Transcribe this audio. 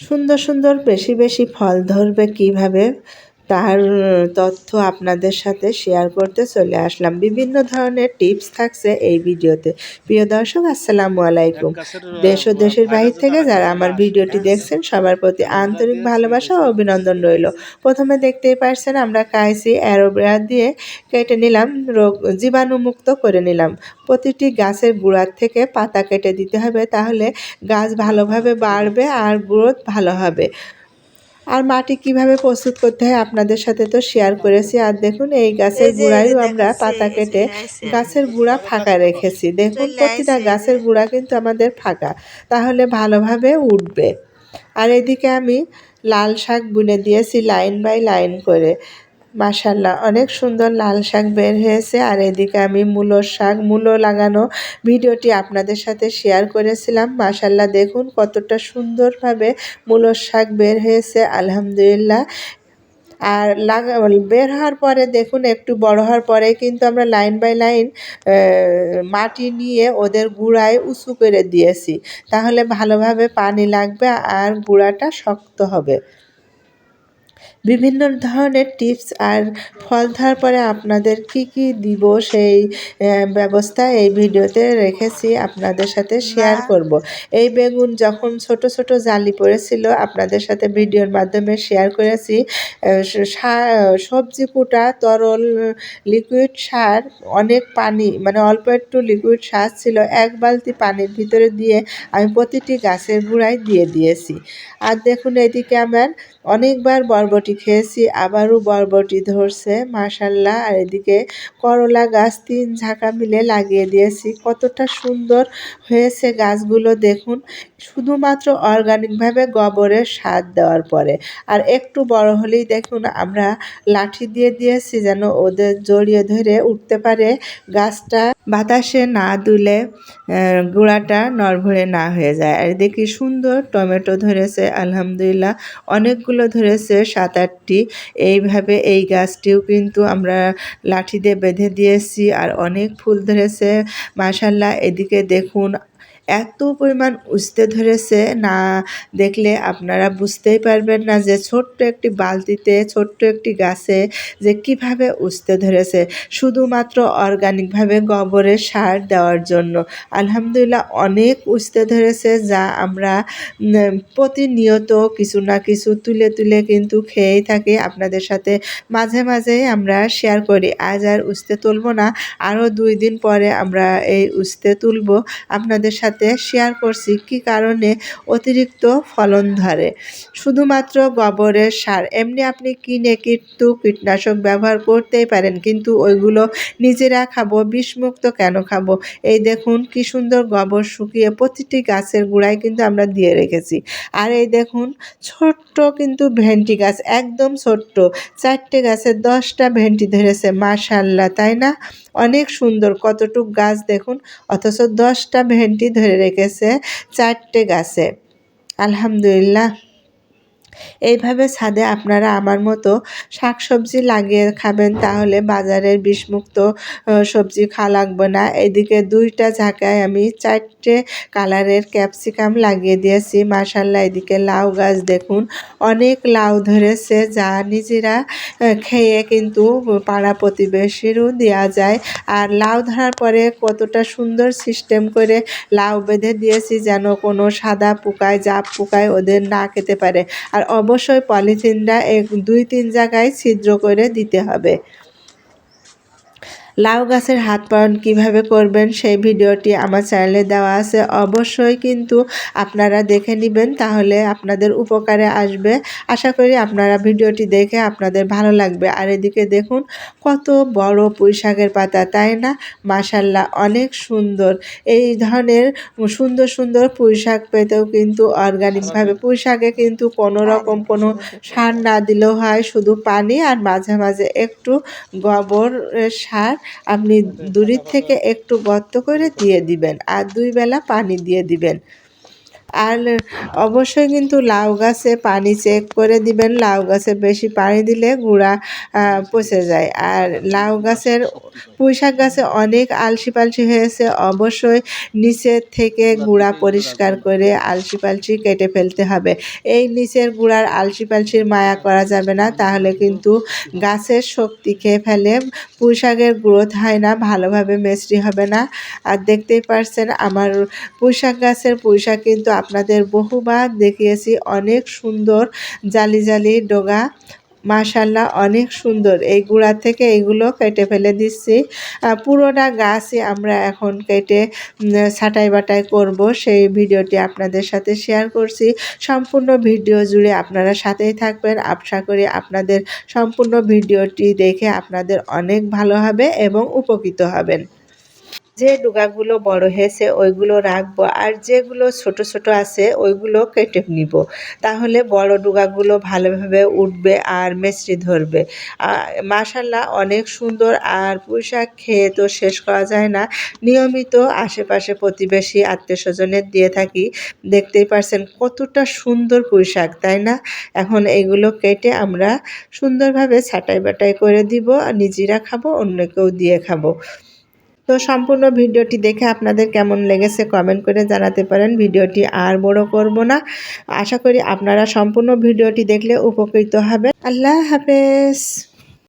সুন্দর সুন্দর বেশি বেশি ফল ধরবে কীভাবে? তার তথ্য আপনাদের সাথে শেয়ার করতে চলে আসলাম। বিভিন্ন ধরনের টিপস থাকছে এই ভিডিওতে প্রিয় দর্শক, আসসালামু আলাইকুম। দেশ ও দেশের বাহির থেকে যারা আমার ভিডিওটি দেখছেন, সবার প্রতি আন্তরিক ভালোবাসা ও অভিনন্দন রইল। প্রথমে দেখতেই পারছেন, আমরা কাইসি অ্যারোব্রা দিয়ে কেটে নিলাম, রোগ, জীবাণুমুক্ত করে নিলাম। প্রতিটি গাছের গুঁড়ার থেকে পাতা কেটে দিতে হবে, তাহলে গাছ ভালোভাবে বাড়বে আর গ্রোথ ভালো হবে। আর মাটি কীভাবে প্রস্তুত করতে হয় আপনাদের সাথে তো শেয়ার করেছি। আর দেখুন এই গাছের গুঁড়াইও আমরা পাতা কেটে গাছের গুঁড়া ফাঁকা রেখেছি। দেখুন প্রতিটা গাছের গুঁড়া কিন্তু আমাদের ফাঁকা। তাহলে ভালোভাবে উঠবে। আর এদিকে আমি লাল শাক বুনে দিয়েছি লাইন বাই লাইন করে। মাসাল্লাহ অনেক সুন্দর লাল শাক বের হয়েছে। আর এদিকে আমি মূলোর শাক, মূলো লাগানো ভিডিওটি আপনাদের সাথে শেয়ার করেছিলাম। মাসাল্লাহ দেখুন কতটা সুন্দরভাবে মূলোর শাক বের হয়েছে, আলহামদুলিল্লাহ। আর লাগা, বের হওয়ার পরে দেখুন, একটু বড় হওয়ার পরে কিন্তু আমরা লাইন বাই লাইন মাটি নিয়ে ওদের গুঁড়ায় উঁচু করে দিয়েছি। তাহলে ভালোভাবে পানি লাগবে আর গুঁড়াটা শক্ত হবে। বিভিন্ন ধরনের টিপস আর ফল ধরার পরে আপনাদের কি কি দিব সেই ব্যবস্থা এই ভিডিওতে রেখেছি আপনাদের সাথে শেয়ার করব। এই বেগুন যখন ছোট ছোট জালি পড়েছিল আপনাদের সাথে ভিডিওর মাধ্যমে শেয়ার করেছি সবজি কুটা তরল লিকুইড সার অনেক পানি মানে অল্প একটু লিকুইড সার ছিল এক বালতি পানির ভিতরে দিয়ে আমি প্রতিটি গাছের গুঁড়ায় দিয়ে দিয়েছি আর দেখুন এদিকে আমার অনেকবার বরবটি খেয়েছি, আবারও বরবটি ধরছে। মাশাল্লাহ আর এদিকে করলা গাছ তিন ঝাঁকা মিলে লাগিয়ে দিয়েছি। কতটা সুন্দর হয়েছে গাছগুলো দেখুন। শুধুমাত্র অর্গানিকভাবে গোবরের সার দেওয়ার পরে। আর একটু বড় হলেই দেখুন, আমরা লাঠি দিয়ে দিয়েছি যেন ওদের জড়িয়ে ধরে উঠতে পারে গাছটা। বাতাসে না দুলে গুঁড়াটা নড়ভরে না হয়ে যায়। আর দেখি সুন্দর টমেটো ধরেছে, আলহামদুলিল্লাহ। অনেকগুলো ধরেছে, সাত আটটি। এইভাবে এই গাছটিও কিন্তু আমরা লাঠি দিয়ে বেঁধে দিয়েছি, আর অনেক ফুল ধরেছে। মাসাল্লাহ এদিকে দেখুন এত পরিমাণ উস্তে ধরেছে না দেখলে আপনারা বুঝতেই পারবেন না যে ছোট্ট একটি বালতিতে, ছোট্ট একটি গাছে যে কীভাবে উস্তে ধরেছে। শুধুমাত্র অর্গানিকভাবে গোবরের সার দেওয়ার জন্য। আলহামদুলিল্লাহ অনেক উস্তে ধরেছে যা আমরা প্রতিনিয়ত কিছু না কিছু তুলে তুলে কিন্তু খেয়েই থাকি। আপনাদের সাথে মাঝে মাঝে আমরা শেয়ার করি। আজ আর উস্তে তুলবো না। আরও দুই দিন পরে আমরা এই উস্তে তুলব। আপনাদের সাথে শেয়ার করছি কি কারণে অতিরিক্ত ফলন ধরে। শুধুমাত্র গোবরের সার। এমনি আপনি কিনে কিন্তু কীটনাশক ব্যবহার করতেই পারেন, কিন্তু ওইগুলো নিজেরা খাব, বিষমুক্ত কেন খাব? এই দেখুন কি সুন্দর গোবর শুকিয়ে প্রতিটি গাছের গোড়ায় কিন্তু আমরা দিয়ে রেখেছি। আর এই দেখুন ছোট্ট কিন্তু ভেন্টি গাছ, একদম ছোট্ট। চারটে গাছে দশটা ভেন্টি ধরেছে মাশাল্লাহ তাই না? অনেক সুন্দর, কতটুক গাছ দেখুন, অথচ দশটা ভেন্টি ধরে রেখেছে চারটে গাছে। আলহামদুলিল্লাহ। এইভাবে ছাদে আপনারা আমার মতো শাকসবজি লাগিয়ে খাবেন, তাহলে বাজারের বিষমুক্ত সবজি খাওয়া লাগবে না। এদিকে দুইটা ঝাঁকায় আমি চারটে কালারের ক্যাপসিকাম লাগিয়ে দিয়েছি। মাসাল্লাহ এদিকে লাউ গাছ দেখুন। অনেক লাউ ধরেছে, যা নিজেরা খেয়ে কিন্তু পাড়া প্রতিবেশীরও দেওয়া যায়। আর লাউ ধরার পরে কতটা সুন্দর সিস্টেম করে লাউ বেঁধে দিয়েছি, যেন কোনো সাদা পোকায়, জাপ পোকায় ওদের না খেতে পারে। আর অবশ্যই পলিথিনটা এক দুই তিন জায়গায় ছিদ্র করে দিতে হবে। লাউ গাছের হাত পালন কীভাবে করবেন সেই ভিডিওটি আমার চ্যানেলে দেওয়া আছে। অবশ্যই কিন্তু আপনারা দেখে নেবেন, তাহলে আপনাদের উপকারে আসবে। আশা করি আপনারা ভিডিওটি দেখে আপনাদের ভালো লাগবে। আর এদিকে দেখুন, কত বড় পুঁই শাকের পাতা, তাই না? মাসাল্লাহ অনেক সুন্দর। এই ধরনের সুন্দর সুন্দর পুঁই শাক পেতেও কিন্তু অর্গানিকভাবে পুঁই শাকে কিন্তু কোনো রকম কোনো সার না দিলেও হয়, শুধু পানি আর মাঝে মাঝে একটু গোবর সার আপনি দূরের থেকে একটু গর্ত করে দিয়ে দিবেন আর দুই বেলা পানি দিয়ে দিবেন। আর অবশ্যই কিন্তু লাউ গাছে পানি চেক করে দিবেন। লাউ গাছে বেশি পানি দিলে গুঁড়া পচে যায়। আর লাউ গাছের, পুঁই শাক গাছে অনেক আলসি পালসি হয়েছে। অবশ্যই নিচের থেকে গুঁড়া পরিষ্কার করে আলসি পালসি কেটে ফেলতে হবে। এই নিচের গুঁড়ার আলসি পালসির মায়া করা যাবে না। তাহলে কিন্তু গাছের শক্তি খেয়ে ফেলে পুঁই শাকের গ্রোথ হয় না, ভালোভাবে মেচড়ি হবে না। আর দেখতেই পারছেন, আমার পুঁই শাক গাছের পুঁই শাক কিন্তু আপনাদের বহুবার দেখিয়েছি, অনেক সুন্দর, জালি জালি ডোগা। মাশাল্লাহ, অনেক সুন্দর। এই গুঁড়া থেকে এগুলো কেটে ফেলে দিচ্ছি। পুরোটা গাছই আমরা এখন কেটে ছাঁটাই বাটাই করব। সেই ভিডিওটি আপনাদের সাথে শেয়ার করছি। সম্পূর্ণ ভিডিও জুড়ে আপনারা সাথেই থাকবেন। আশা করি আপনাদের সম্পূর্ণ ভিডিওটি দেখে আপনাদের অনেক ভালো হবে এবং উপকৃত হবেন। যে ডুগাগুলো বড় হয়েছে, ওইগুলো রাখব। আর যেগুলো ছোট ছোট আছে, ওইগুলো কেটে নিব। তাহলে বড় ডুগাগুলো ভালোভাবে উঠবে আর মেচড়ি ধরবে। মাশাল্লাহ অনেক সুন্দর। আর পুঁইশাক খেয়ে তো শেষ করা যায় না। নিয়মিত আশেপাশে প্রতিবেশী আত্মীয় স্বজনের দিয়ে থাকি। দেখতেই পারছেন কতটা সুন্দর পুঁইশাক, তাই না? এখন এগুলো কেটে আমরা সুন্দরভাবে ছাটাই বাটাই করে দিব। আর নিজেরা খাব, অন্যকেও দিয়ে খাব। তো সম্পূর্ণ ভিডিওটি দেখে আপনাদের কেমন লেগেছে কমেন্ট করে জানাতে পারেন। ভিডিওটি আর বড় করব না। আশা করি আপনারা সম্পূর্ণ ভিডিওটি দেখলে উপকৃত হবে আল্লাহ হাফেজ।